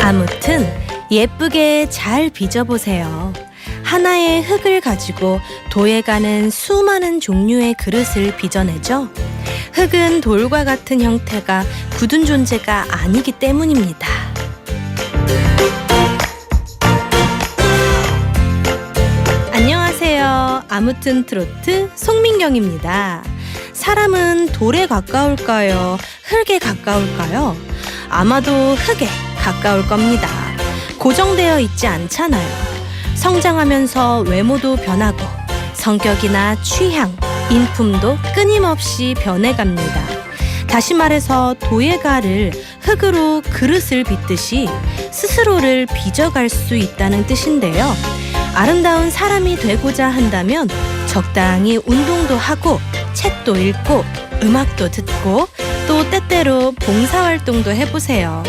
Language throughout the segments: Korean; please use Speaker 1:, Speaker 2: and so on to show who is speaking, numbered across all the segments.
Speaker 1: 아무튼 예쁘게 잘 빚어보세요. 하나의 흙을 가지고 도에 가는 수많은 종류의 그릇을 빚어내죠. 흙은 돌과 같은 형태가 굳은 존재가 아니기 때문입니다. 아무튼 트로트 송민경입니다. 사람은 돌에 가까울까요? 흙에 가까울까요? 아마도 흙에 가까울 겁니다. 고정되어 있지 않잖아요. 성장하면서 외모도 변하고 성격이나 취향, 인품도 끊임없이 변해갑니다. 다시 말해서 도예가를 흙으로 그릇을 빚듯이 스스로를 빚어갈 수 있다는 뜻인데요. 아름다운 사람이 되고자 한다면 적당히 운동도 하고 책도 읽고 음악도 듣고 또 때때로 봉사활동도 해보세요.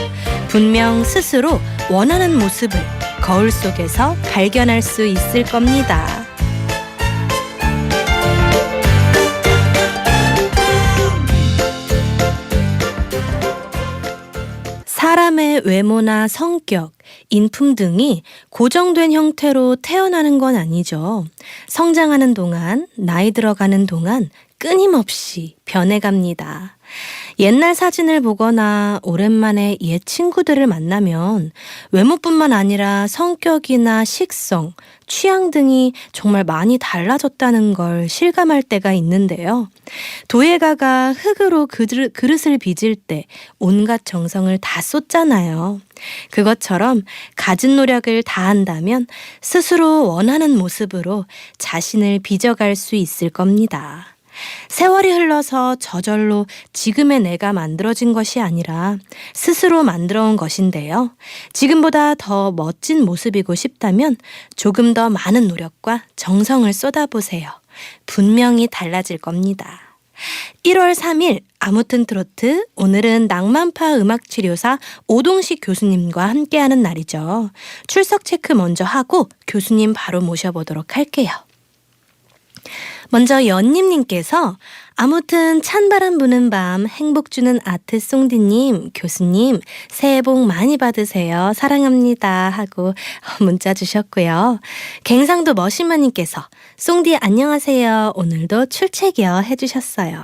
Speaker 1: 분명 스스로 원하는 모습을 거울 속에서 발견할 수 있을 겁니다. 사람의 외모나 성격, 인품 등이 고정된 형태로 태어나는 건 아니죠. 성장하는 동안, 나이 들어가는 동안 끊임없이 변해갑니다. 옛날 사진을 보거나 오랜만에 옛 친구들을 만나면 외모뿐만 아니라 성격이나 식성, 취향 등이 정말 많이 달라졌다는 걸 실감할 때가 있는데요. 도예가가 흙으로 그릇, 그릇을 빚을 때 온갖 정성을 다 쏟잖아요. 그것처럼 가진 노력을 다한다면 스스로 원하는 모습으로 자신을 빚어갈 수 있을 겁니다. 세월이 흘러서 저절로 지금의 내가 만들어진 것이 아니라 스스로 만들어 온 것인데요. 지금보다 더 멋진 모습이고 싶다면 조금 더 많은 노력과 정성을 쏟아보세요. 분명히 달라질 겁니다. 1월 3일 아무튼 트로트 오늘은 낭만파 음악 치료사 오동식 교수님과 함께하는 날이죠. 출석 체크 먼저 하고 교수님 바로 모셔보도록 할게요. 먼저 연님님께서 아무튼 찬바람 부는 밤 행복 주는 아트 송디님 교수님 새해 복 많이 받으세요. 사랑합니다. 하고 문자 주셨고요. 갱상도 머신마님께서 송디 안녕하세요. 오늘도 출첵이요. 해주셨어요.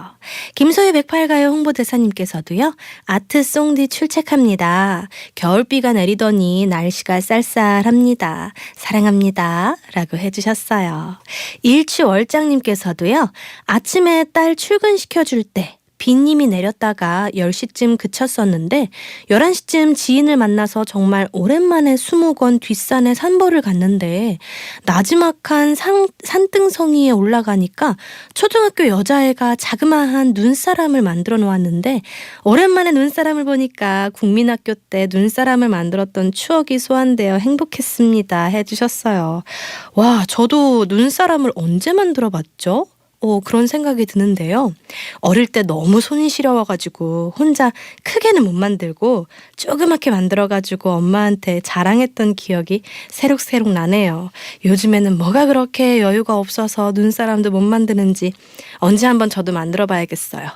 Speaker 1: 김소희 108가요 홍보대사님께서도요 아트 송디 출첵합니다. 겨울비가 내리더니 날씨가 쌀쌀합니다. 사랑합니다. 라고 해주셨어요. 일추월장님께서도요 아침에 딸 출근시켜줄 때 빈님이 내렸다가 10시쯤 그쳤었는데 11시쯤 지인을 만나서 정말 오랜만에 수목원 뒷산에 산보를 갔는데 나지막한 산, 산등성이에 올라가니까 초등학교 여자애가 자그마한 눈사람을 만들어 놓았는데 오랜만에 눈사람을 보니까 국민학교 때 눈사람을 만들었던 추억이 소환되어 행복했습니다 해주셨어요. 와 저도 눈사람을 언제 만들어 봤죠? 어, 그런 생각이 드는데요. 어릴 때 너무 손이 시려워가지고 혼자 크게는 못 만들고 조그맣게 만들어가지고 엄마한테 자랑했던 기억이 새록새록 나네요. 요즘에는 뭐가 그렇게 여유가 없어서 눈사람도 못 만드는지 언제 한번 저도 만들어 봐야겠어요.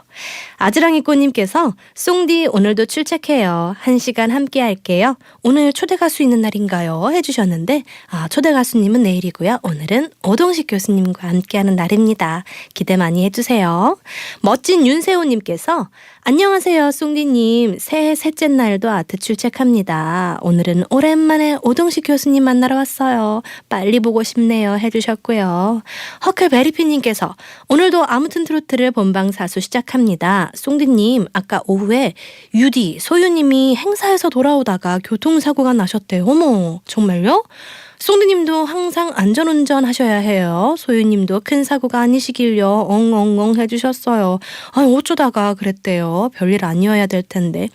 Speaker 1: 아지랑이 꼬님께서 송디 오늘도 출첵해요. 한 시간 함께 할게요. 오늘 초대 가수 있는 날인가요? 해주셨는데 아, 초대 가수님은 내일이고요. 오늘은 오동식 교수님과 함께하는 날입니다. 기대 많이 해주세요. 멋진 윤세호님께서 안녕하세요, 송디님. 새해 셋째 날도 아트 출첵합니다. 오늘은 오랜만에 오동식 교수님 만나러 왔어요. 빨리 보고 싶네요. 해주셨고요. 허클베리피님께서 오늘도 아무튼 트로트를 본방사수 시작합니다. 송디님, 아까 오후에 유디, 소유님이 행사에서 돌아오다가 교통사고가 나셨대요. 어머, 정말요? 송디님도 항상 안전운전 하셔야 해요. 소유님도 큰 사고가 아니시길요. 엉엉엉 해주셨어요. 아 어쩌다가 그랬대요. 별일 아니어야 될 텐데.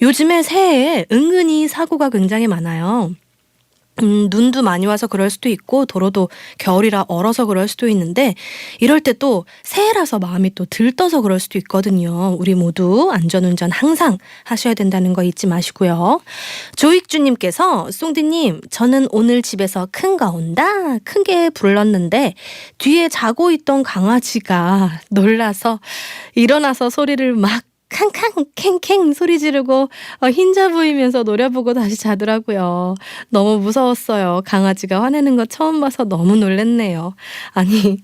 Speaker 1: 요즘에 새해에 은근히 사고가 굉장히 많아요. 음, 눈도 많이 와서 그럴 수도 있고 도로도 겨울이라 얼어서 그럴 수도 있는데 이럴 때 또 새해라서 마음이 또 들떠서 그럴 수도 있거든요. 우리 모두 안전운전 항상 하셔야 된다는 거 잊지 마시고요. 조익주님께서 송디님 저는 오늘 집에서 큰거 온다 크게 불렀는데 뒤에 자고 있던 강아지가 놀라서 일어나서 소리를 막 캉캉 캥캥 소리 지르고 어, 흰자 보이면서 노려보고 다시 자더라고요. 너무 무서웠어요. 강아지가 화내는 거 처음 봐서 너무 놀랬네요. 아니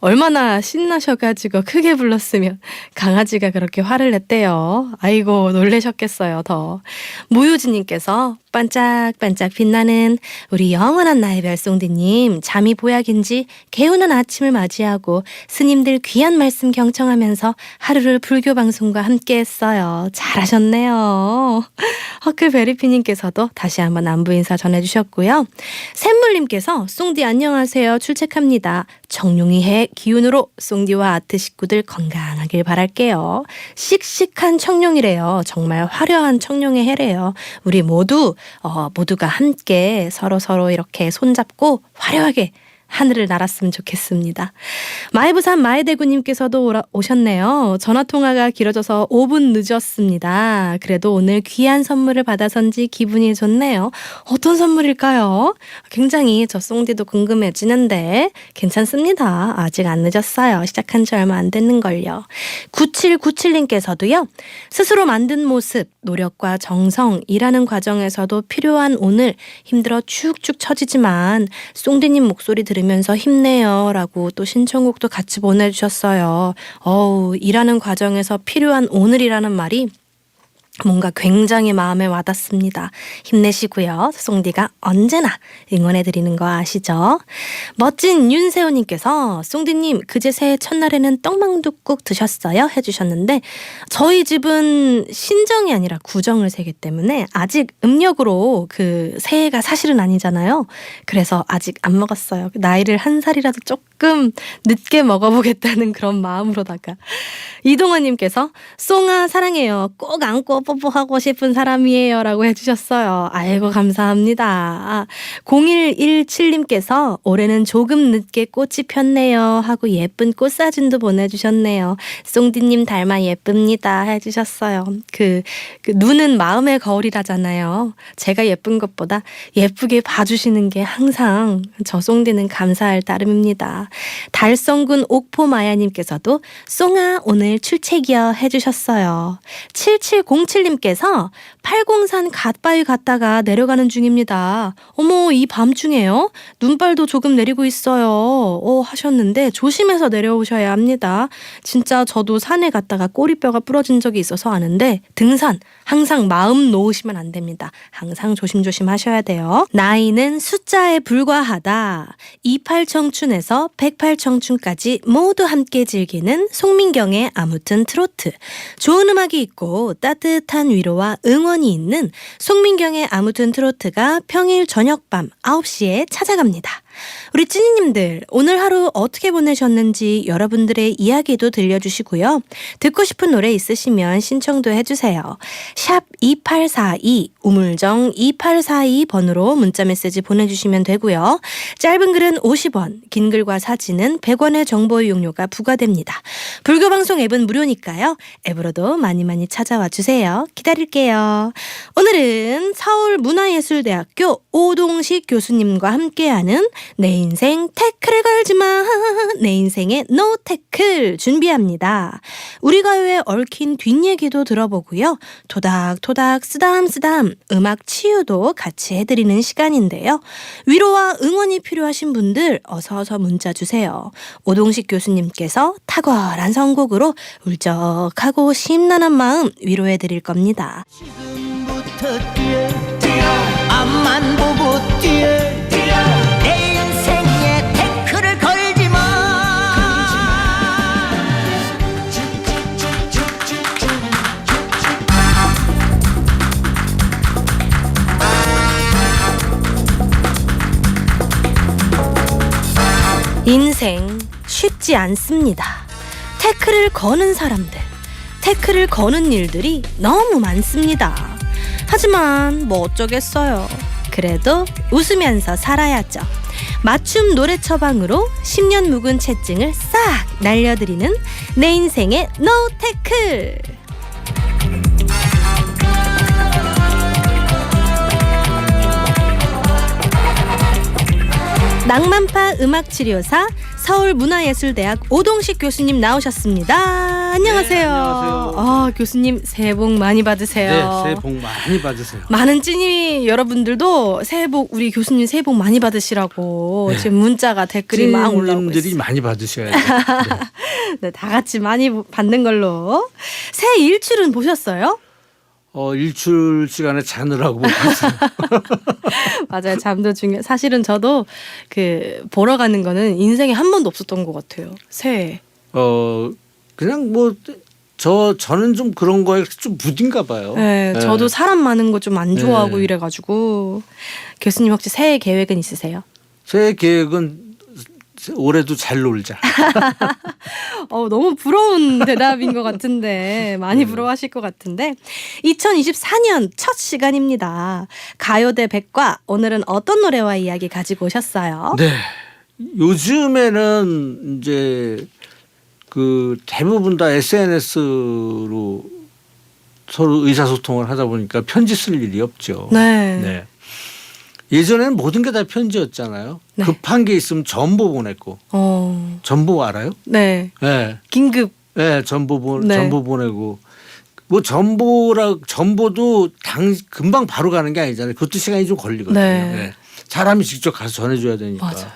Speaker 1: 얼마나 신나셔가지고 크게 불렀으면 강아지가 그렇게 화를 냈대요. 아이고 놀래셨겠어요 더. 무유진님께서 반짝반짝 빛나는 우리 영원한 나의 별송디님 잠이 보약인지 개우는 아침을 맞이하고 스님들 귀한 말씀 경청하면서 하루를 불교 방송과 함께 했어요. 잘하셨네요. 허클베리피님께서도 다시 한번 안부 인사 전해주셨고요. 샘물님께서 송디 안녕하세요. 출첵합니다. 청룡이 해 기운으로 송디와 아트 식구들 건강하길 바랄게요. 씩씩한 청룡이래요. 정말 화려한 청룡의 해래요. 우리 모두 어, 모두가 함께 서로 서로 이렇게 손잡고 화려하게 하늘을 날았으면 좋겠습니다. 마이부산 마이대구님께서도 오셨네요. 전화통화가 길어져서 5분 늦었습니다. 그래도 오늘 귀한 선물을 받아선지 기분이 좋네요. 어떤 선물일까요? 굉장히 저 송디도 궁금해지는데 괜찮습니다. 아직 안 늦었어요. 시작한 지 얼마 안 됐는걸요. 9797님께서도요. 스스로 만든 모습, 노력과 정성, 일하는 과정에서도 필요한 오늘 힘들어 축축 처지지만 송디님 목소리 들 으면서 힘내요 라고 또 신청곡도 같이 보내주셨어요. 어우, 일하는 과정에서 필요한 오늘이라는 말이 뭔가 굉장히 마음에 와닿습니다. 힘내시고요. 송디가 언제나 응원해드리는 거 아시죠? 멋진 윤세호님께서 송디님 그제 새해 첫날에는 떡망둣국 드셨어요? 해주셨는데 저희 집은 신정이 아니라 구정을 세기 때문에 아직 음력으로 그 새해가 사실은 아니잖아요. 그래서 아직 안 먹었어요. 나이를 한 살이라도 조금 늦게 먹어보겠다는 그런 마음으로다가 이동원님께서 송아 사랑해요. 꼭 안고 뽀뽀하고 싶은 사람이에요. 라고 해주셨어요. 아이고, 감사합니다. 아, 0117님께서 올해는 조금 늦게 꽃이 폈네요. 하고 예쁜 꽃사진도 보내주셨네요. 송디님 닮아 예쁩니다. 해주셨어요. 그, 그 눈은 마음의 거울이라잖아요. 제가 예쁜 것보다 예쁘게 봐주시는 게 항상 저 송디는 감사할 따름입니다. 달성군 옥포마야님께서도 송아 오늘 출첵이여 해주셨어요. 7707님께서 팔공산 갓바위 갔다가 내려가는 중입니다. 어머 이 밤중에요? 눈발도 조금 내리고 있어요. 어, 하셨는데 조심해서 내려오셔야 합니다. 진짜 저도 산에 갔다가 꼬리뼈가 부러진 적이 있어서 아는데 등산 항상 마음 놓으시면 안 됩니다. 항상 조심조심 하셔야 돼요. 나이는 숫자에 불과하다. 28청춘에서 108청춘까지 모두 함께 즐기는 송민경의 아무튼 트로트. 좋은 음악이 있고 따뜻한 위로와 응원이 있는 송민경의 아무튼 트로트가 평일 저녁 밤 9시에 찾아갑니다. 우리 찐이님들 오늘 하루 어떻게 보내셨는지 여러분들의 이야기도 들려주시고요. 듣고 싶은 노래 있으시면 신청도 해주세요. 샵 2842 우물정 2842 번으로 문자메시지 보내주시면 되고요. 짧은 글은 50원, 긴 글과 사진은 100원의 정보 이용료가 부과됩니다. 불교방송 앱은 무료니까요. 앱으로도 많이 많이 찾아와 주세요. 기다릴게요. 오늘은 서울문화예술대학교 오동식 교수님과 함께하는 내 인생 태클을 걸지 마. 내 인생의 노 태클 준비합니다. 우리 가요에 얽힌 뒷얘기도 들어보고요. 토닥토닥 쓰담쓰담 음악 치유도 같이 해드리는 시간인데요. 위로와 응원이 필요하신 분들 어서 어서 문자 주세요. 오동식 교수님께서 탁월한 선곡으로 울적하고 심란한 마음 위로해 드릴 겁니다.
Speaker 2: 지금부터 뛰어 뛰어 앞만 보고 인생
Speaker 1: 쉽지 않습니다. 태클을 거는 사람들, 태클을 거는 일들이 너무 많습니다. 하지만 뭐 어쩌겠어요. 그래도 웃으면서 살아야죠. 맞춤 노래 처방으로 10년 묵은 채증을 싹 날려드리는 내 인생의 노테클. 낭만파 음악 치료사 서울문화예술대학 오동식 교수님 나오셨습니다. 안녕하세요.
Speaker 3: 네, 안녕하세요.
Speaker 1: 아, 교수님 새해 복 많이 받으세요.
Speaker 3: 네, 새해 복 많이 받으세요.
Speaker 1: 많은 찐이 여러분들도 새해 복 우리 교수님 새해 복 많이 받으시라고
Speaker 3: 네.
Speaker 1: 지금 문자가 댓글이 막 올라오고 있어요.
Speaker 3: 많이 받으셔야 돼요. 네.
Speaker 1: 네, 다 같이 많이 받는 걸로. 새해 일출은 보셨어요?
Speaker 3: 어, 일출 시간에 자느라고 못 봤어요.
Speaker 1: 맞아요. 잠도 중요. 사실은 저도 그 보러 가는 거는 인생에 한 번도 없었던 것 같아요. 새해.
Speaker 3: 어, 그냥 뭐, 저, 저는 좀 그런 거에 좀 무딘가 봐요.
Speaker 1: 네,
Speaker 3: 네.
Speaker 1: 저도 사람 많은 거 좀 안 좋아하고
Speaker 3: 네.
Speaker 1: 이래가지고 교수님 혹시 새해 계획은 있으세요?
Speaker 3: 새 계획은 올해도 잘 놀자.
Speaker 1: 어, 너무 부러운 대답인 것 같은데 많이 부러워하실 것 같은데 2024년 첫 시간입니다. 가요대 백과 오늘은 어떤 노래와 이야기 가지고 오셨어요?
Speaker 3: 네. 요즘에는 이제 그 대부분 다 SNS로 서로 의사소통을 하다 보니까 편지 쓸 일이 없죠.
Speaker 1: 네.
Speaker 3: 네. 예전에는 모든 게 다 편지였잖아요.
Speaker 1: 네.
Speaker 3: 급한 게 있으면 전보 보냈고
Speaker 1: 어,
Speaker 3: 전보 알아요?
Speaker 1: 네.
Speaker 3: 네,
Speaker 1: 긴급.
Speaker 3: 네 전보 보
Speaker 1: 네.
Speaker 3: 전보 보내고 뭐 전보라 전보도 당 금방 바로 가는 게 아니잖아요. 그것도 시간이 좀 걸리거든요.
Speaker 1: 네.
Speaker 3: 네. 사람이 직접 가서 전해줘야 되니까.
Speaker 1: 맞아요.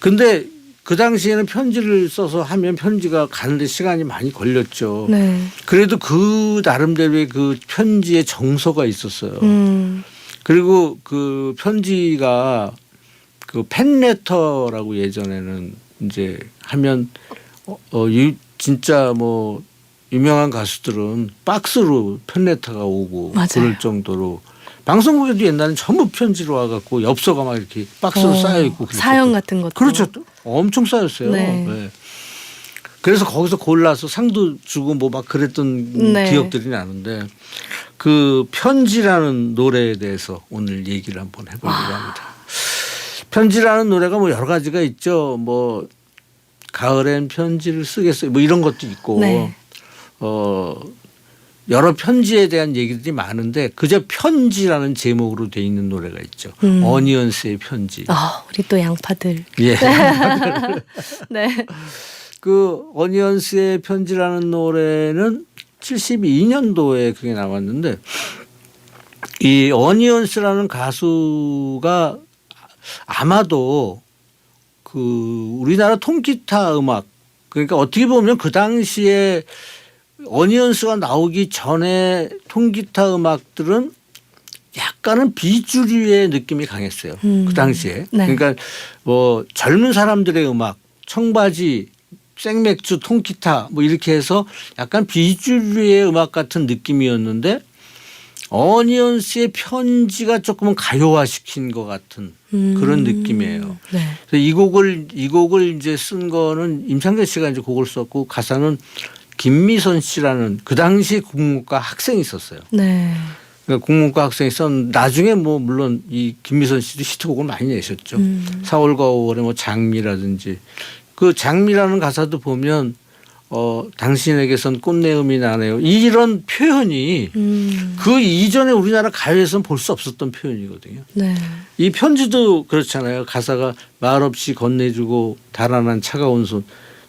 Speaker 3: 근데 그 당시에는 편지를 써서 하면 편지가 가는데 시간이 많이 걸렸죠.
Speaker 1: 네.
Speaker 3: 그래도 그 나름대로의 그 편지의 정서가 있었어요.
Speaker 1: 음.
Speaker 3: 그리고 그 편지가 그 팬레터라고 예전에는 이제 하면 어, 어 유, 진짜 뭐 유명한 가수들은 박스로 팬레터가 오고
Speaker 1: 맞아요.
Speaker 3: 그럴 정도로 방송국에도 옛날엔 전부 편지로 와갖고 엽서가 막 이렇게 박스로
Speaker 1: 어,
Speaker 3: 쌓여 있고
Speaker 1: 사연 같은 것도.
Speaker 3: 그렇죠 엄청 쌓였어요.
Speaker 1: 네.
Speaker 3: 네. 그래서 거기서 골라서 상도 주고 뭐 막 그랬던
Speaker 1: 네.
Speaker 3: 기억들이 나는데 그 편지라는 노래에 대해서 오늘 얘기를 한번 해보려고 합니다. 편지라는 노래가 뭐 여러 가지가 있죠. 뭐 가을엔 편지를 쓰겠어요. 뭐 이런 것도 있고
Speaker 1: 네.
Speaker 3: 어 여러 편지에 대한 얘기들이 많은데 그저 편지라는 제목으로 돼 있는 노래가 있죠.
Speaker 1: 음.
Speaker 3: 어니언스의 편지.
Speaker 1: 아, 우리 또 양파들.
Speaker 3: 예.
Speaker 1: 네.
Speaker 3: 그 어니언스의 편지라는 노래는 72년도에 그게 나왔는데 이 어니언스라는 가수가 아마도 그 우리나라 통기타 음악 그러니까 어떻게 보면 그 당시에 어니언스가 나오기 전에 통기타 음악들은 약간은 비주류의 느낌이 강했어요.
Speaker 1: 음.
Speaker 3: 그 당시에.
Speaker 1: 네.
Speaker 3: 그러니까 뭐 젊은 사람들의 음악, 청바지, 생맥주, 통기타 뭐 이렇게 해서 약간 비주류의 음악 같은 느낌이었는데 어니언스의 편지가 조금은 가요화시킨 것 같은
Speaker 1: 음.
Speaker 3: 그런 느낌이에요.
Speaker 1: 네.
Speaker 3: 그래서 이 곡을 이 곡을 이제 쓴 거는 임창재 씨가 이제 곡을 썼고 가사는 김미선 씨라는 그 당시 국문과 학생이 있었어요.
Speaker 1: 네.
Speaker 3: 그러니까 국문과 학생이 썼 나중에 뭐 물론 이 김미선 씨도 히트곡을 많이 내셨죠.
Speaker 1: 음.
Speaker 3: 4월과 5월에 뭐 장미라든지 그 장미라는 가사도 보면 어 당신에게선 꽃내음이 나네요. 이런 표현이
Speaker 1: 음.
Speaker 3: 그 이전에 우리나라 가요에서는 볼 수 없었던 표현이거든요.
Speaker 1: 네.
Speaker 3: 이 편지도 그렇잖아요. 가사가 말없이 건네주고 달아난 차가운 손.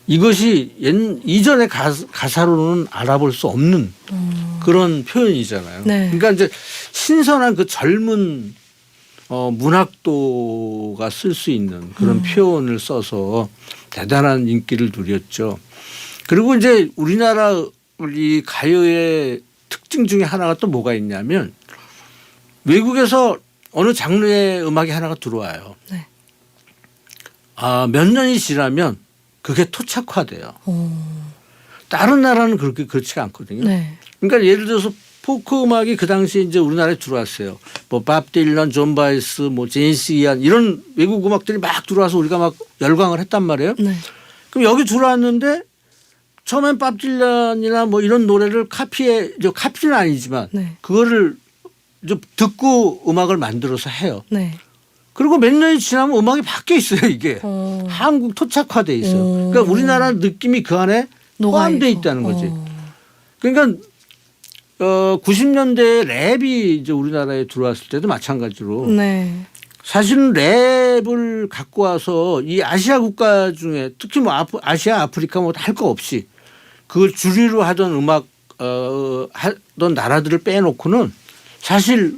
Speaker 3: 이것이 옛, 이전의 가사, 가사로는 알아볼 수 없는 그런 표현이잖아요.
Speaker 1: 네.
Speaker 3: 그러니까 이제 신선한 그 젊은 어, 문학도가 쓸 수 있는 그런 표현을 써서 대단한 인기를 누렸죠. 그리고 이제 우리나라 우리 가요의 특징 중에 하나가 또 뭐가 있냐면 외국에서 어느 장르의 음악이 하나가 들어와요.
Speaker 1: 네.
Speaker 3: 아, 몇 년이 지나면 그게 토착화돼요.
Speaker 1: 어.
Speaker 3: 다른 나라는 그렇게 그렇지가 않거든요.
Speaker 1: 네.
Speaker 3: 그러니까 예를 들어서 포크 음악이 그 당시에 이제 우리나라에 들어왔어요. 뭐밥 딜런, 존 바이스, 뭐 제인스 이안 이런 외국 음악들이 막 들어와서 우리가 막 열광을 했단 말이에요.
Speaker 1: 네.
Speaker 3: 그럼 여기 들어왔는데 처음엔 밥 딜런이나 뭐 이런 노래를 카피해, 저 카피는 아니지만
Speaker 1: 네.
Speaker 3: 그거를 이제 듣고 음악을 만들어서 해요.
Speaker 1: 네.
Speaker 3: 그리고 몇 년이 지나면 음악이 바뀌어 있어요 이게
Speaker 1: 어.
Speaker 3: 한국 토착화돼 있어요.
Speaker 1: 오.
Speaker 3: 그러니까 우리나라 느낌이 그 안에 포함돼. 있다는 거지.
Speaker 1: 어.
Speaker 3: 그러니까 어 90년대 랩이 이제 우리나라에 들어왔을 때도 마찬가지로
Speaker 1: 네.
Speaker 3: 사실은 랩을 갖고 와서 이 아시아 국가 중에 특히 뭐 아프, 아시아 아프리카 뭐 할 거 없이 그걸 주류로 하던 음악 어 하던 나라들을 빼놓고는 사실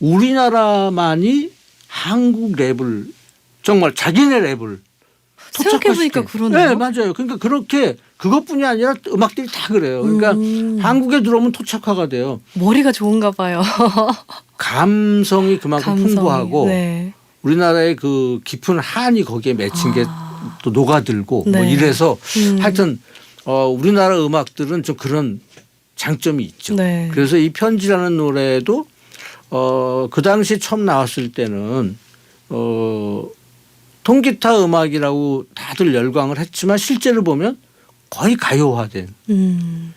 Speaker 3: 우리나라만이 한국 랩을 정말 자기네 랩을
Speaker 1: 생각해보니까. 그러네요.
Speaker 3: 네, 맞아요. 그러니까 그렇게 그것뿐이 아니라 음악들이 다 그래요. 그러니까
Speaker 1: 음.
Speaker 3: 한국에 들어오면 토착화가 돼요.
Speaker 1: 머리가 좋은가 봐요.
Speaker 3: 감성이 그만큼
Speaker 1: 감성이.
Speaker 3: 풍부하고
Speaker 1: 네.
Speaker 3: 우리나라의 그 깊은 한이 거기에 맺힌 게또 녹아들고 뭐
Speaker 1: 네.
Speaker 3: 이래서
Speaker 1: 음.
Speaker 3: 하여튼 어 우리나라 음악들은 좀 그런 장점이 있죠.
Speaker 1: 네.
Speaker 3: 그래서 이 편지라는 노래도 어 그 당시 처음 나왔을 때는 어 통기타 음악이라고 다들 열광을 했지만 실제로 보면 거의 가요화된
Speaker 1: 음.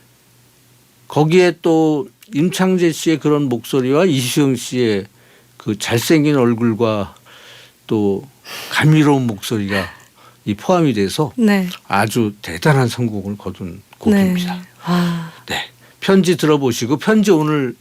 Speaker 3: 거기에 또 임창재 씨의 그런 목소리와 이수영 씨의 그 잘생긴 얼굴과 또 감미로운 목소리가 이 포함이 돼서
Speaker 1: 네.
Speaker 3: 아주 대단한 성공을 거둔 곡입니다.
Speaker 1: 네. 아.
Speaker 3: 네. 편지 들어보시고 편지 오늘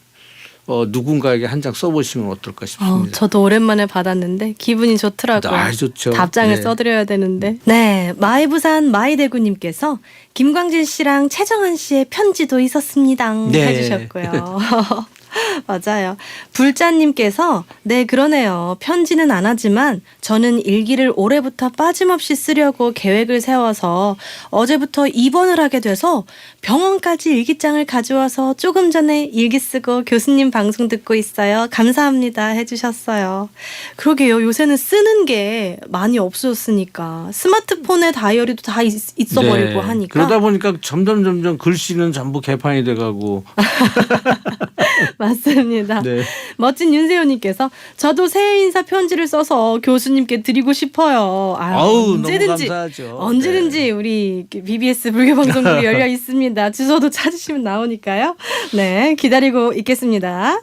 Speaker 3: 어, 누군가에게 한 장 써보시면 어떨까
Speaker 1: 어,
Speaker 3: 싶습니다.
Speaker 1: 저도 오랜만에 받았는데 기분이 좋더라고요.
Speaker 3: 아, 좋죠.
Speaker 1: 답장을
Speaker 3: 네.
Speaker 1: 써드려야 되는데. 네, 마이부산 마이대구님께서 김광진 씨랑 최정한 씨의 편지도 있었습니다.
Speaker 3: 네.
Speaker 1: 해주셨고요. 맞아요. 불자님께서 네 그러네요. 편지는 안 하지만 저는 일기를 올해부터 빠짐없이 쓰려고 계획을 세워서 어제부터 입원을 하게 돼서 병원까지 일기장을 가져와서 조금 전에 일기 쓰고 교수님 방송 듣고 있어요. 감사합니다 해주셨어요. 그러게요. 요새는 쓰는 게 많이 없어졌으니까 스마트폰에 다이어리도 다 있, 있어버리고
Speaker 3: 네.
Speaker 1: 하니까
Speaker 3: 그러다 보니까 점점 점점 글씨는 전부 개판이 돼가고.
Speaker 1: 맞습니다.
Speaker 3: 네.
Speaker 1: 멋진 윤세호님께서 저도 새해 인사 편지를 써서 교수님께 드리고 싶어요. 아,
Speaker 3: 아우
Speaker 1: 언제든지
Speaker 3: 감사하죠.
Speaker 1: 언제든지
Speaker 3: 네.
Speaker 1: 우리 BBS 불교방송국이 열려 있습니다. 주소도 찾으시면 나오니까요. 네, 기다리고 있겠습니다.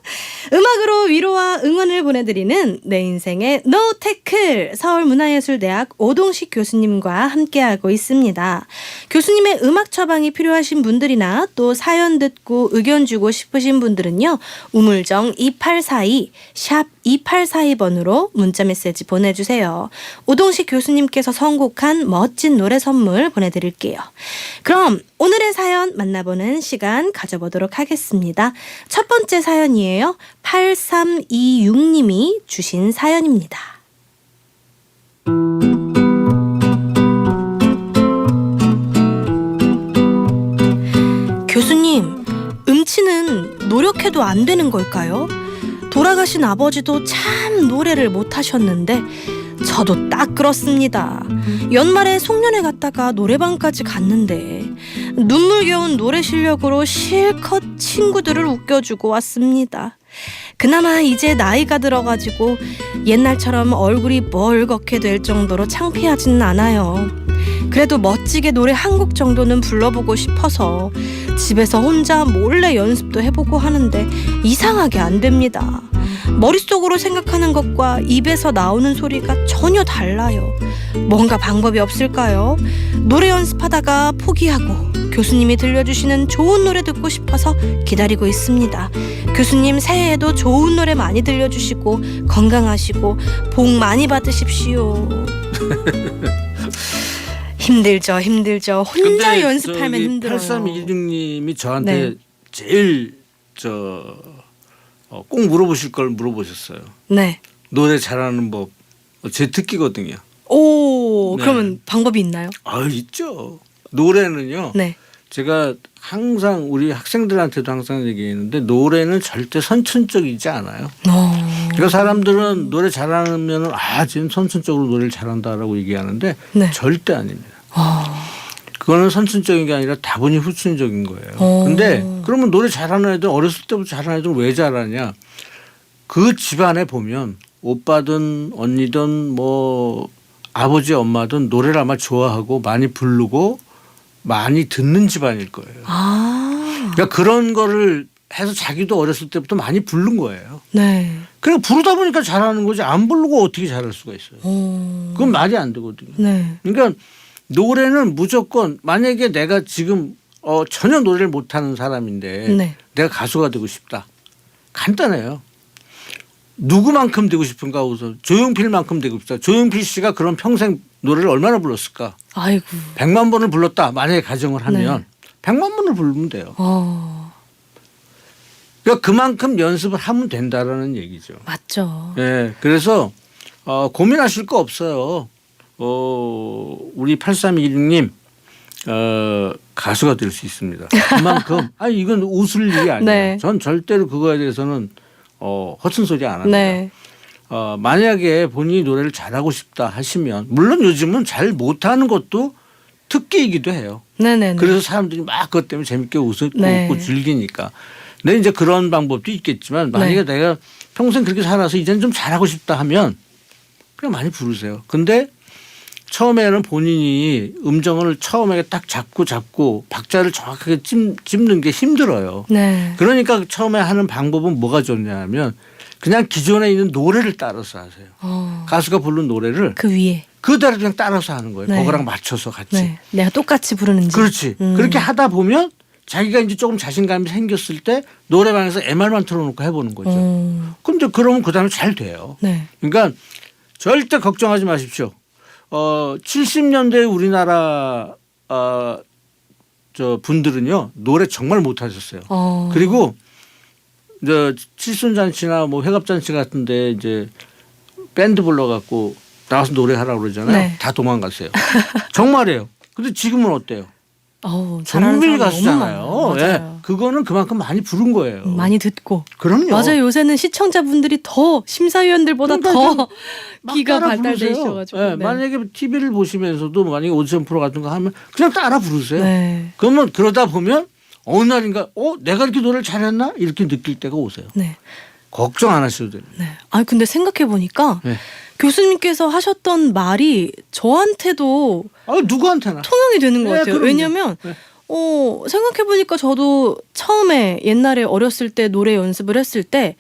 Speaker 1: 음악으로 위로와 응원을 보내드리는 내 인생의 노 태클 서울문화예술대학 오동식 교수님과 함께하고 있습니다. 교수님의 음악 처방이 필요하신 분들이나 또 사연 듣고 의견 주고 싶으신 분들은요. 우물정 2842 샵 2842번으로 문자 메시지 보내주세요. 오동식 교수님께서 선곡한 멋진 노래 선물 보내드릴게요. 그럼 오늘의 사연 만나보는 시간 가져보도록 하겠습니다. 첫 번째 사연이에요. 8326님이 주신 사연입니다. 음치는 노력해도 안 되는 걸까요? 돌아가신 아버지도 참 노래를 못 하셨는데 저도 딱 그렇습니다. 연말에 송년회 갔다가 노래방까지 갔는데 눈물겨운 노래 실력으로 실컷 친구들을 웃겨주고 왔습니다. 그나마 이제 나이가 들어가지고 옛날처럼 얼굴이 멀겋게 될 정도로 창피하지는 않아요. 그래도 멋지게 노래 한 곡 정도는 불러보고 싶어서 집에서 혼자 몰래 연습도 해보고 하는데 이상하게 안 됩니다. 머릿속으로 생각하는 것과 입에서 나오는 소리가 전혀 달라요. 뭔가 방법이 없을까요? 노래 연습하다가 포기하고 교수님이 들려주시는 좋은 노래 듣고 싶어서 기다리고 있습니다. 교수님 새해에도 좋은 노래 많이 들려주시고 건강하시고 복 많이 받으십시오. 힘들죠, 힘들죠. 혼자 연습하면 힘들어요.
Speaker 3: 8326님이 저한테
Speaker 1: 네.
Speaker 3: 제일 저 어, 꼭 물어보실 걸 물어보셨어요.
Speaker 1: 네.
Speaker 3: 노래 잘하는 법. 어, 제 특기거든요.
Speaker 1: 오,
Speaker 3: 네.
Speaker 1: 그러면 방법이 있나요?
Speaker 3: 아 있죠. 노래는요.
Speaker 1: 네.
Speaker 3: 제가 항상 우리 학생들한테도 항상 얘기했는데 노래는 절대 선천적이지 않아요.
Speaker 1: 어.
Speaker 3: 그러니까 사람들은 노래 잘하면은 아 지금 선천적으로 노래를 잘한다라고 얘기하는데
Speaker 1: 네.
Speaker 3: 절대 아닙니다.
Speaker 1: 어.
Speaker 3: 그거는 선천적인 게 아니라 다분히 후천적인 거예요.
Speaker 1: 어.
Speaker 3: 근데 그러면 노래 잘하는 애들 어렸을 때부터 잘하는 애들 왜 잘하냐? 그 집안에 보면 오빠든 언니든 뭐 아버지 엄마든 노래를 아마 좋아하고 많이 부르고 많이 듣는 집안일 거예요.
Speaker 1: 아.
Speaker 3: 그러니까 그런 거를 해서 자기도 어렸을 때부터 많이 부른 거예요.
Speaker 1: 네.
Speaker 3: 그냥 부르다 보니까 잘하는 거지 안 부르고 어떻게 잘할 수가 있어요.
Speaker 1: 어.
Speaker 3: 그건 말이 안 되거든요.
Speaker 1: 네.
Speaker 3: 그러니까 노래는 무조건 만약에 내가 지금 어 전혀 노래를 못하는 사람인데
Speaker 1: 네.
Speaker 3: 내가 가수가 되고 싶다. 간단해요. 누구만큼 되고 싶은가 우선 조용필만큼 되고 싶다. 조용필 씨가 그런 평생 노래를 얼마나 불렀을까?
Speaker 1: 아이고.
Speaker 3: 백만 번을 불렀다. 만약에 가정을 하면
Speaker 1: 네.
Speaker 3: 백만 번을 부르면 돼요.
Speaker 1: 어.
Speaker 3: 그러니까 그만큼 연습을 하면 된다라는 얘기죠.
Speaker 1: 맞죠.
Speaker 3: 예. 그래서 어, 고민하실 거 없어요. 어, 우리 8316님 어, 가수가 될 수 있습니다. 그만큼 아니 이건 웃을 일이 아니에요.
Speaker 1: 네.
Speaker 3: 전 절대로 그거에 대해서는 어, 허튼 소리 안 합니다.
Speaker 1: 네.
Speaker 3: 어, 만약에 본인이 노래를 잘하고 싶다 하시면 물론 요즘은 잘 못하는 것도 특기이기도 해요.
Speaker 1: 네네네.
Speaker 3: 그래서 사람들이 막 그것 때문에 재밌게 웃고,
Speaker 1: 네.
Speaker 3: 웃고 즐기니까. 근데 이제 그런 방법도 있겠지만 만약에
Speaker 1: 네.
Speaker 3: 내가 평생 그렇게 살아서 이제는 좀 잘하고 싶다 하면 그냥 많이 부르세요. 근데 처음에는 본인이 음정을 처음에 딱 잡고 잡고 박자를 정확하게 찝, 찝는 게 힘들어요.
Speaker 1: 네.
Speaker 3: 그러니까 처음에 하는 방법은 뭐가 좋냐면 그냥 기존에 있는 노래를 따라서 하세요.
Speaker 1: 어.
Speaker 3: 가수가 부른 노래를
Speaker 1: 그 위에.
Speaker 3: 그대로 그냥 따라서 하는 거예요.
Speaker 1: 네.
Speaker 3: 그거랑 맞춰서 같이.
Speaker 1: 네. 내가 똑같이 부르는지.
Speaker 3: 그렇지.
Speaker 1: 음.
Speaker 3: 그렇게 하다 보면 자기가 이제 조금 자신감이 생겼을 때 노래방에서 MR만 틀어놓고 해보는 거죠.
Speaker 1: 어.
Speaker 3: 그럼 이제 그러면 그 다음에 잘 돼요.
Speaker 1: 네.
Speaker 3: 그러니까 절대 걱정하지 마십시오. 어, 70년대 우리나라 어, 저 분들은요 노래 정말 못하셨어요.
Speaker 1: 어.
Speaker 3: 그리고 이제 칠순잔치나 뭐 회갑잔치 같은데 이제 밴드 불러갖고 나와서 노래하라 고 그러잖아요.
Speaker 1: 네.
Speaker 3: 다 도망갔어요. 정말이에요. 근데 지금은 어때요?
Speaker 1: 어우, 잘하는
Speaker 3: 정밀
Speaker 1: 사람
Speaker 3: 가수잖아요.
Speaker 1: 너무 많아요.
Speaker 3: 예.
Speaker 1: 맞아요.
Speaker 3: 그거는 그만큼 많이 부른 거예요.
Speaker 1: 음, 많이 듣고.
Speaker 3: 그럼요.
Speaker 1: 맞아요. 요새는 시청자분들이 더 심사위원들보다
Speaker 3: 그러니까
Speaker 1: 더
Speaker 3: 막
Speaker 1: 귀가
Speaker 3: 따라
Speaker 1: 발달돼
Speaker 3: 부르세요.
Speaker 1: 있어가지고.
Speaker 3: 예, 만약에 TV를 보시면서도 만약에 오디션 프로 같은 거 하면 그냥 따라 부르세요.
Speaker 1: 네.
Speaker 3: 그러면 그러다 보면 어느 날인가 어 내가 이렇게 노래를 잘했나 이렇게 느낄 때가 오세요.
Speaker 1: 네.
Speaker 3: 걱정 안 하셔도 됩니다.
Speaker 1: 네. 아 근데 생각해 보니까
Speaker 3: 네.
Speaker 1: 교수님께서 하셨던 말이 저한테도
Speaker 3: 아 누구한테나.
Speaker 1: 통용이 되는 것
Speaker 3: 네,
Speaker 1: 같아요.
Speaker 3: 그럼요.
Speaker 1: 왜냐면
Speaker 3: 네.
Speaker 1: 어, 생각해 보니까 저도 처음에 옛날에 어렸을 때 노래 연습을 했을 때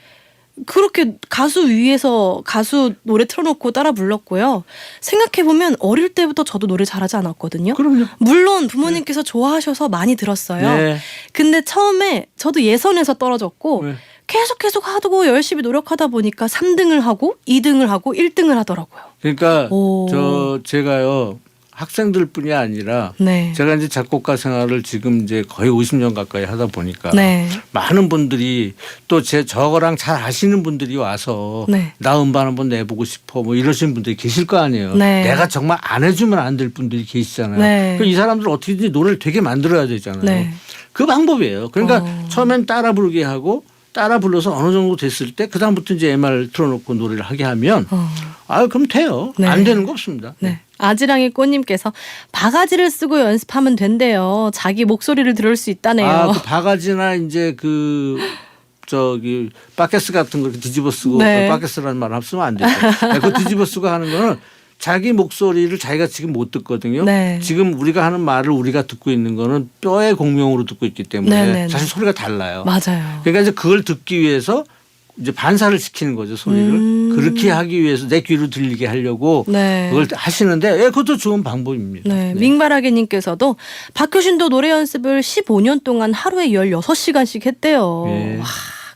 Speaker 1: 그렇게 가수 위에서 가수 노래 틀어놓고 따라 불렀고요. 생각해 보면 어릴 때부터 저도 노래 잘하지 않았거든요.
Speaker 3: 그럼요.
Speaker 1: 물론 부모님께서 좋아하셔서 많이 들었어요.
Speaker 3: 네.
Speaker 1: 근데 처음에 저도 예선에서 떨어졌고
Speaker 3: 네.
Speaker 1: 계속 계속 하고 열심히 노력하다 보니까 3등을 하고 2등을 하고 1등을 하더라고요.
Speaker 3: 그러니까
Speaker 1: 오.
Speaker 3: 저 제가요 학생들뿐이 아니라
Speaker 1: 네.
Speaker 3: 제가 이제 작곡가 생활을 지금 이제 거의 50년 가까이 하다 보니까
Speaker 1: 네.
Speaker 3: 많은 분들이 또 제 저거랑 잘 아시는 분들이 와서
Speaker 1: 네.
Speaker 3: 나 음반 한번 내보고 싶어 뭐 이러시는 분들이 계실 거 아니에요.
Speaker 1: 네.
Speaker 3: 내가 정말 안 해주면 안 될 분들이 계시잖아요.
Speaker 1: 네.
Speaker 3: 그이 사람들 어떻게든지 노래를 되게 만들어야 되잖아요.
Speaker 1: 네.
Speaker 3: 그 방법이에요. 그러니까
Speaker 1: 어.
Speaker 3: 처음엔 따라 부르게 하고 따라 불러서 어느 정도 됐을 때 그다음부터 이제 MR 틀어놓고 노래를 하게 하면
Speaker 1: 어.
Speaker 3: 아 그럼 돼요.
Speaker 1: 네.
Speaker 3: 안 되는 거 없습니다.
Speaker 1: 네. 아지랑이 꽃님께서 바가지를 쓰고 연습하면 된대요. 자기 목소리를 들을 수 있다네요.
Speaker 3: 아, 그 바가지나 이제 그 저기 바켓스 같은 거 이렇게 뒤집어 쓰고
Speaker 1: 네.
Speaker 3: 바켓스라는 말 쓰면 안 되죠. 네, 그 뒤집어 쓰고 하는 거는 자기 목소리를 자기가 지금 못 듣거든요.
Speaker 1: 네.
Speaker 3: 지금 우리가 하는 말을 우리가 듣고 있는 거는 뼈의 공명으로 듣고 있기 때문에
Speaker 1: 네, 네, 네.
Speaker 3: 사실 소리가 달라요.
Speaker 1: 맞아요.
Speaker 3: 그러니까 이제 그걸 듣기 위해서 이제 반사를 시키는 거죠 소리를
Speaker 1: 음.
Speaker 3: 그렇게 하기 위해서 내 귀로 들리게 하려고
Speaker 1: 네.
Speaker 3: 그걸 하시는데 예, 그것도 좋은 방법입니다.
Speaker 1: 네,
Speaker 3: 네.
Speaker 1: 밍바라게님께서도 박효신도 노래 연습을 15년 동안 하루에 16시간씩 했대요.
Speaker 3: 예.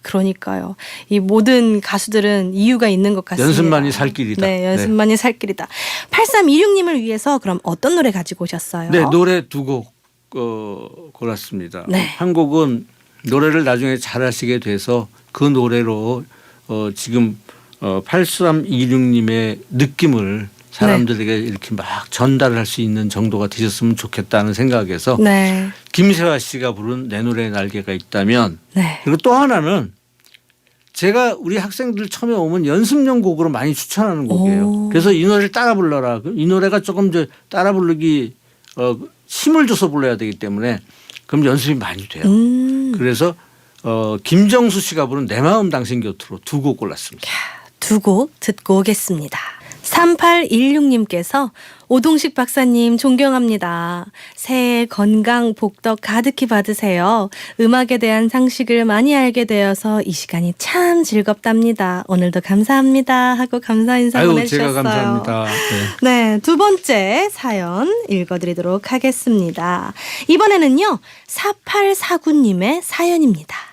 Speaker 1: 와, 그러니까요. 이 모든 가수들은 이유가 있는 것 같습니다.
Speaker 3: 연습만이 살 길이다.
Speaker 1: 네, 연습만이 살 길이다. 8326님을 위해서 그럼 어떤 노래 가지고 오셨어요?
Speaker 3: 네, 노래 두 곡 어, 골랐습니다.
Speaker 1: 네.
Speaker 3: 한 곡은 노래를 나중에 잘 하시게 돼서 그 노래로 어, 지금 어, 8326님의 느낌을 사람들에게 이렇게 막 전달할 수 있는 정도가 되셨으면 좋겠다는 생각에서
Speaker 1: 네.
Speaker 3: 김세화 씨가 부른 내 노래의 날개가 있다면
Speaker 1: 네.
Speaker 3: 그리고 또 하나는 제가 우리 학생들 처음에 오면 연습용 곡으로 많이 추천하는 곡이에요.
Speaker 1: 오.
Speaker 3: 그래서 이 노래를 따라 불러라. 이 노래가 조금 이제 따라 부르기 어, 힘을 줘서 불러야 되기 때문에 그럼 연습이 많이 돼요.
Speaker 1: 음.
Speaker 3: 그래서 어, 김정수 씨가 부른 내 마음 당신 곁으로 두 곡 골랐습니다.
Speaker 1: 두곡 듣고 오겠습니다. 3816님께서 오동식 박사님 존경합니다. 새해 건강, 복덕 가득히 받으세요. 음악에 대한 상식을 많이 알게 되어서 이 시간이 참 즐겁답니다. 오늘도 감사합니다. 하고 감사 인사
Speaker 3: 아유
Speaker 1: 보내주셨어요.
Speaker 3: 제가 감사합니다. 네.
Speaker 1: 네, 두 번째 사연 읽어드리도록 하겠습니다. 이번에는요, 4849님의 사연입니다.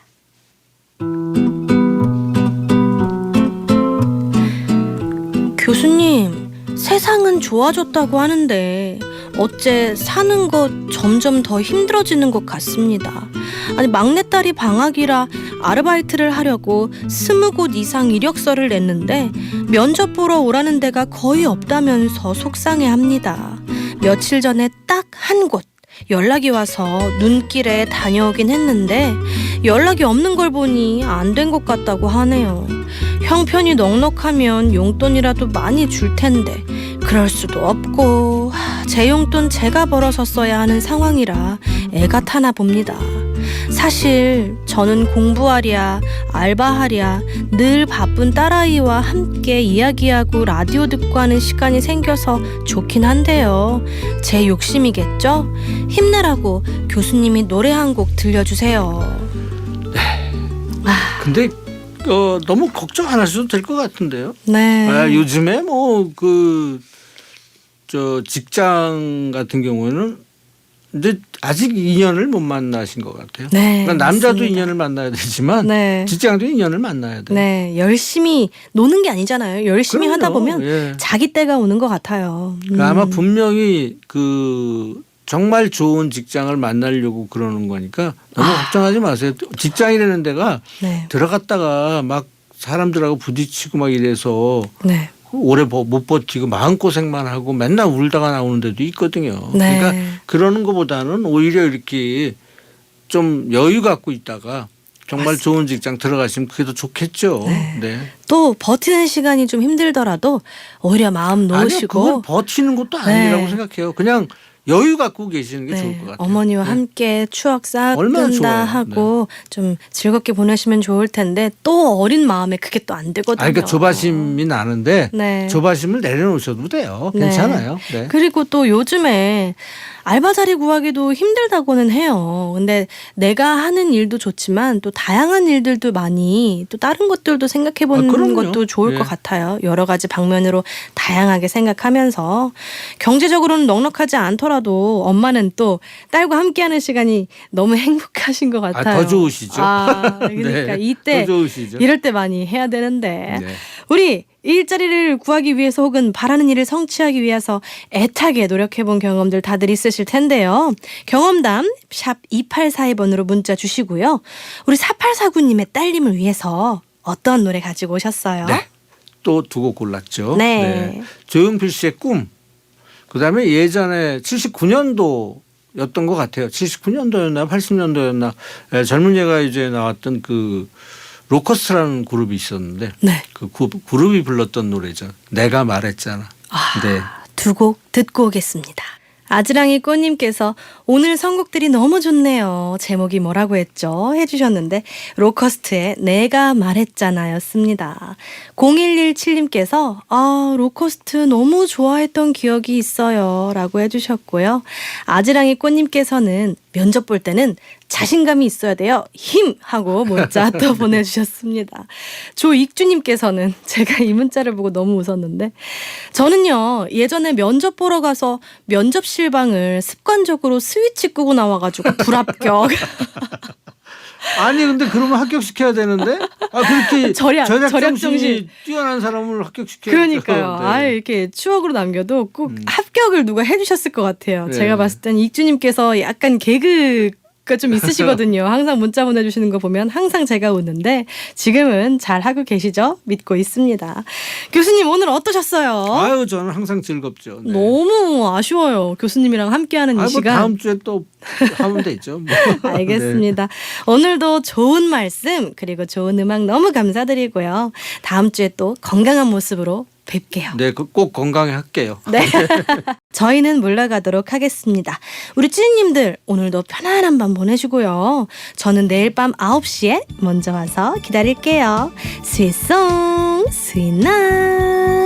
Speaker 1: 세상은 좋아졌다고 하는데 어째 사는 것 점점 더 힘들어지는 것 같습니다. 아니 막내딸이 방학이라 아르바이트를 하려고 스무 곳 이상 이력서를 냈는데 면접 보러 오라는 데가 거의 없다면서 속상해합니다. 며칠 전에 딱 한 곳 연락이 와서 눈길에 다녀오긴 했는데 연락이 없는 걸 보니 안 된 것 같다고 하네요. 형편이 넉넉하면 용돈이라도 많이 줄 텐데 그럴 수도 없고 하, 제 용돈 제가 벌어서 써야 하는 상황이라 애가 타나 봅니다. 사실 저는 공부하랴 알바하랴 늘 바쁜 딸아이와 함께 이야기하고 라디오 듣고 하는 시간이 생겨서 좋긴 한데요. 제 욕심이겠죠? 힘내라고 교수님이 노래 한 곡 들려주세요.
Speaker 3: 근데 어, 너무 걱정 안 하셔도 될 것 같은데요.
Speaker 1: 네.
Speaker 3: 아, 요즘에 뭐 그 저 직장 같은 경우에는 근데 아직 인연을 못 만나신 것 같아요.
Speaker 1: 네,
Speaker 3: 그러니까 남자도
Speaker 1: 맞습니다.
Speaker 3: 인연을 만나야 되지만
Speaker 1: 네.
Speaker 3: 직장도 인연을 만나야 돼요.
Speaker 1: 네, 열심히 노는 게 아니잖아요. 열심히 하다
Speaker 3: 그럼요.
Speaker 1: 보면
Speaker 3: 예.
Speaker 1: 자기 때가 오는 것 같아요. 음.
Speaker 3: 그러니까 아마 분명히 그 정말 좋은 직장을 만나려고 그러는 거니까 너무
Speaker 1: 아.
Speaker 3: 걱정하지 마세요. 직장이라는 데가
Speaker 1: 네,
Speaker 3: 들어갔다가 막 사람들하고 부딪히고 막 이래서
Speaker 1: 네,
Speaker 3: 오래 버- 못 버티고 마음고생만 하고 맨날 울다가 나오는 데도 있거든요.
Speaker 1: 네.
Speaker 3: 그러니까 그러는 것보다는 오히려 이렇게 좀 여유 갖고 있다가 정말 좋은 직장 들어가시면 그게 더 좋겠죠.
Speaker 1: 네.
Speaker 3: 네.
Speaker 1: 또 버티는 시간이 좀 힘들더라도 오히려 마음
Speaker 3: 아니요,
Speaker 1: 놓으시고
Speaker 3: 버티는 것도 아니라고
Speaker 1: 네.
Speaker 3: 생각해요. 그냥 여유 갖고 계시는 게
Speaker 1: 네,
Speaker 3: 좋을 것 같아요.
Speaker 1: 어머니와
Speaker 3: 네.
Speaker 1: 함께 추억 쌓는다
Speaker 3: 좋아요.
Speaker 1: 하고 좀 즐겁게 보내시면 좋을 텐데 또 어린 마음에 그게 또 안 되거든요.
Speaker 3: 아, 그러니까 조바심이 나는데
Speaker 1: 네.
Speaker 3: 조바심을 내려놓으셔도 돼요.
Speaker 1: 네.
Speaker 3: 괜찮아요. 네.
Speaker 1: 그리고 또 요즘에 알바 자리 구하기도 힘들다고는 해요. 근데 내가 하는 일도 좋지만 또 다양한 일들도 많이 또 다른 것들도 생각해 보는
Speaker 3: 아.
Speaker 1: 것도 좋을
Speaker 3: 예.
Speaker 1: 것 같아요. 여러 가지 방면으로 다양하게 생각하면서 경제적으로는 넉넉하지 않더라도 엄마는 또 딸과 함께하는 시간이 너무 행복하신 것
Speaker 3: 아,
Speaker 1: 같아요.
Speaker 3: 더 좋으시죠.
Speaker 1: 아, 그러니까
Speaker 3: 네.
Speaker 1: 이때
Speaker 3: 더 좋으시죠.
Speaker 1: 이럴 때 많이 해야 되는데
Speaker 3: 네.
Speaker 1: 우리 일자리를 구하기 위해서 혹은 바라는 일을 성취하기 위해서 애타게 노력해본 경험들 다들 있으실 텐데요. 경험담 샵 2842번으로 문자 주시고요. 우리 4849님의 딸님을 위해서 어떤 노래 가지고 오셨어요?
Speaker 3: 네. 또 두 곡 골랐죠.
Speaker 1: 네.
Speaker 3: 조용필 씨의 꿈. 그다음에 예전에 79년도 였던 것 같아요. 79년도였나 80년도였나 젊은 예가 이제 나왔던 그 로커스라는 그룹이 있었는데
Speaker 1: 네.
Speaker 3: 그 구- 그룹이 불렀던 노래죠. 내가 말했잖아.
Speaker 1: 아,
Speaker 3: 네.
Speaker 1: 두 곡 듣고 오겠습니다. 아즈랑이 꽃님께서 오늘 선곡들이 너무 좋네요. 제목이 뭐라고 했죠? 해주셨는데 로커스트의 내가 말했잖아였습니다. 0117님께서 아 로커스트 너무 좋아했던 기억이 있어요. 라고 해주셨고요. 아즈랑이 꽃님께서는 면접 볼 때는 자신감이 있어야 돼요. 힘! 하고 문자 또 보내주셨습니다. 조익주님께서는 제가 이 문자를 보고 너무 웃었는데 저는요 예전에 면접 보러 가서 면접실 방을 습관적으로 스위치 끄고 나와가지고 불합격
Speaker 3: 아니 근데 그러면 합격시켜야 되는데 아 그렇게
Speaker 1: 절약,
Speaker 3: 절약
Speaker 1: 절약
Speaker 3: 정신이
Speaker 1: 정신.
Speaker 3: 뛰어난 사람을 합격시켜야
Speaker 1: 그러니까요. 아 이렇게 추억으로 남겨도 꼭 합격을 누가 해주셨을 것 같아요.
Speaker 3: 네.
Speaker 1: 제가 봤을 땐 익주님께서 약간 개그 가좀 있으시거든요. 항상 문자 보내주시는 거 보면 항상 제가 웃는데 지금은 잘 하고 계시죠? 믿고 있습니다. 교수님 오늘 어떠셨어요?
Speaker 3: 아유 저는 항상 즐겁죠. 네.
Speaker 1: 너무 아쉬워요. 교수님이랑 함께하는 이
Speaker 3: 아, 뭐
Speaker 1: 시간.
Speaker 3: 다음 주에 또 하면 되죠. 뭐.
Speaker 1: 알겠습니다. 오늘도 좋은 말씀 그리고 좋은 음악 너무 감사드리고요. 다음 주에 또 건강한 모습으로 뵐게요.
Speaker 3: 네, 그 꼭 건강히 할게요.
Speaker 1: 네. 저희는 물러가도록 하겠습니다. 우리 찌님들 오늘도 편안한 밤 보내시고요. 저는 내일 밤 9시에 먼저 와서 기다릴게요. 스윗송, 스윗나잇.